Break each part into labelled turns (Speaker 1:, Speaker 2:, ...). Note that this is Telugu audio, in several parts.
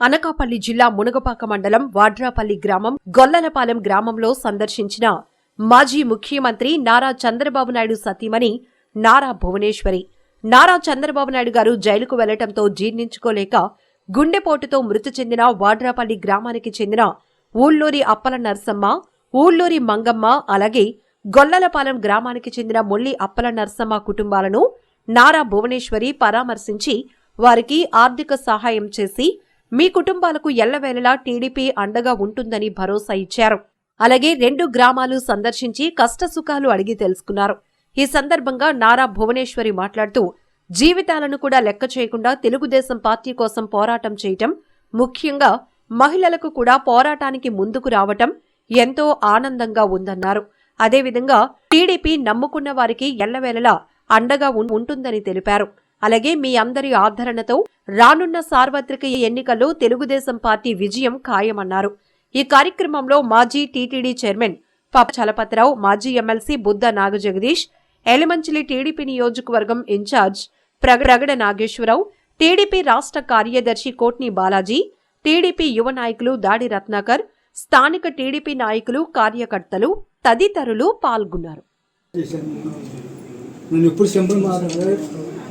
Speaker 1: అనకాపల్లి జిల్లా మునగపాక మండలం వాడ్రాపల్లి గ్రామం గొల్లలపాలెం గ్రామంలో సందర్శించిన మాజీ ముఖ్యమంత్రి నారా చంద్రబాబు నాయుడు సతీమణి నారా భువనేశ్వరి. నారా చంద్రబాబు నాయుడు గారు జైలుకు వెళ్ళటంతో జీర్ణించుకోలేక గుండెపోటుతో మృతి చెందిన వాడ్రాపల్లి గ్రామానికి చెందిన ఊళ్ళూరి అప్పల నర్సమ్మ ఊళ్ళూరి మంగమ్మ అలాగే గొల్లలపాలెం గ్రామానికి చెందిన మొల్లి అప్పల నర్సమ్మ కుటుంబాలను నారా భువనేశ్వరి పరామర్శించి వారికి ఆర్థిక సహాయం చేసి మీ కుటుంబాలకు ఎల్లవేళలా టీడీపీ అండగా ఉంటుందని భరోసా ఇచ్చారు. అలాగే రెండు గ్రామాలు సందర్శించి కష్టసుఖాలు అడిగి తెలుసుకున్నారు. ఈ సందర్భంగా నారా భువనేశ్వరి మాట్లాడుతూ జీవితాలను కూడా లెక్క చేయకుండా తెలుగుదేశం పార్టీ కోసం పోరాటం చేయటం ముఖ్యంగా మహిళలకు కూడా పోరాటానికి ముందుకు రావటం ఎంతో ఆనందంగా ఉందన్నారు. అదేవిధంగా టీడీపీ నమ్ముకున్న వారికి ఎల్లవేళలా అండగా ఉం- ఉంటుందని తెలిపారు. అలాగే మీ అందరి ఆదరణతో రానున్న సార్వత్రిక ఎన్నికల్లో తెలుగుదేశం పార్టీ విజయం ఖాయమన్నారు. ఈ కార్యక్రమంలో మాజీ టీటీడీ చైర్మన్ పప్ప చలపతిరావు మాజీ ఎమ్మెల్సీ బుద్ధ నాగజగదీష్ ఎలిమంచిలి టీడీపీ నియోజకవర్గం in charge Pragada Nageswararao TDP రాష్ట్ర కార్యదర్శి కోట్ని బాలాజీ టీడీపీ యువ నాయకులు దాడి రత్నాకర్ స్థానిక టీడీపీ నాయకులు కార్యకర్తలు తదితరులు పాల్గొన్నారు.
Speaker 2: నన్ను ఎప్పుడు సింబల్ మాట్లాడారు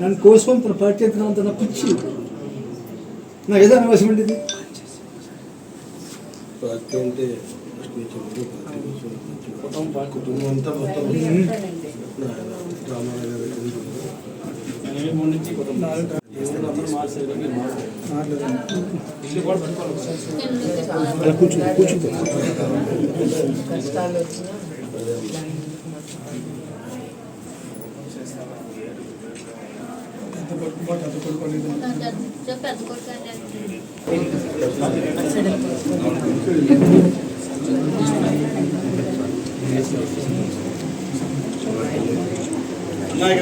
Speaker 2: నన్ను కోసం పార్టీ నా పిచ్చి. నాకు ఏదో అనవసరం ఉండేది.
Speaker 3: పార్టీ అంటే కుటుంబం అంతా మొత్తం గారు ఎక్కడ
Speaker 2: కూర్చో కూర్చో
Speaker 4: పెద్ద కొడుకు అంటే
Speaker 3: అన్నా ఇక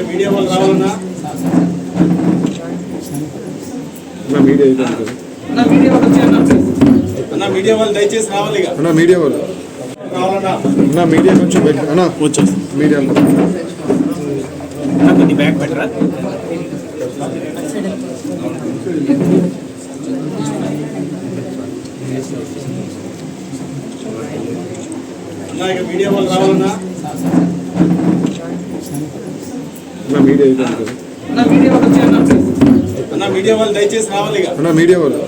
Speaker 3: మీడియా వాళ్ళు రావాలన్నా?
Speaker 5: మీడియా
Speaker 3: మీడియా వాళ్ళు దయచేసి రావాలి
Speaker 5: అన్న మీడియా వాళ్ళు.
Speaker 3: రావాలన్నా.
Speaker 5: అన్న మీడియా కొంచెం అన్న వచ్చేస్తా. మీడియాలో
Speaker 3: అన్నా ఇక మీడియా వాళ్ళు రావాలన్నా
Speaker 5: అన్న మీడియా అయిపోయింది కదా
Speaker 3: అన్న మీడియా వాళ్ళు దయచేసి రావాలి
Speaker 5: అన్న మీడియా వాళ్ళు.